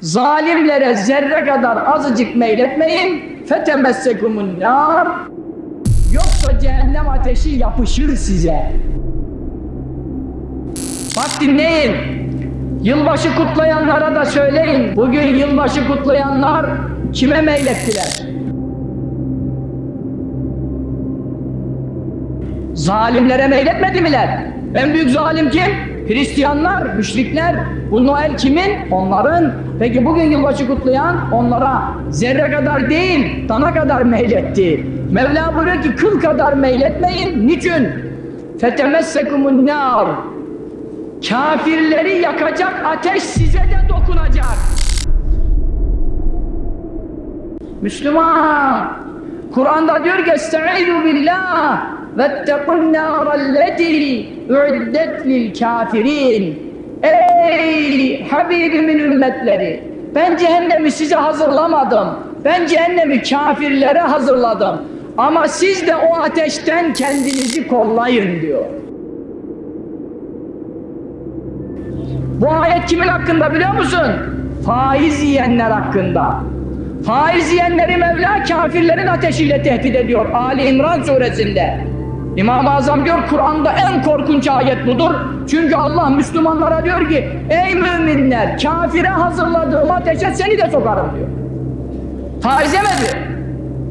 Zalimlere zerre kadar azıcık meyletmeyin. Fetemessekumun nar. Yoksa cehennem ateşi yapışır size. Bak dinleyin. Yılbaşı kutlayanlara da söyleyin. Bugün yılbaşı kutlayanlar kime meylettiler? Zalimlere meyletmedi miler? En büyük zalim kim? Hristiyanlar, müşrikler. Bu Noel kimin? Onların. Peki bugün yılbaşı kutlayan onlara zerre kadar değil, dana kadar meyletti. Mevla buyuruyor ki kıl kadar meyletmeyin. Niçin? Fetemessekumun nar. Kafirleri yakacak ateş size de dokunacak. Müslüman, Kur'an'da diyor ki Estaizu billah vettekun nârelleti uiddet lil kafirin. Ey Habibimin ümmetleri, ben cehennemi size hazırlamadım. Ben cehennemi kafirlere hazırladım. Ama siz de o ateşten kendinizi kollayın diyor. Bu ayet kimin hakkında biliyor musun? Faiz yiyenler hakkında. Faiz yiyenleri Mevla kafirlerin ateşiyle tehdit ediyor. Ali İmran suresinde. İmam-ı Azam diyor Kur'an'da en korkunç ayet budur. Çünkü Allah Müslümanlara diyor ki ey müminler kafire hazırladığım ateşe seni de sokarım diyor. Faiz yeme diyor.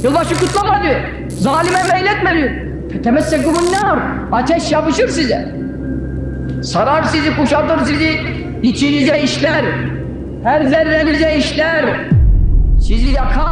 Yılbaşı kutlama diyor. Zalime meyletme diyor. Temessekumun nar. Ateş yapışır size. Sarar sizi, kuşatır sizi, içinize işler. Her zerrenize işler. Sizi yakar.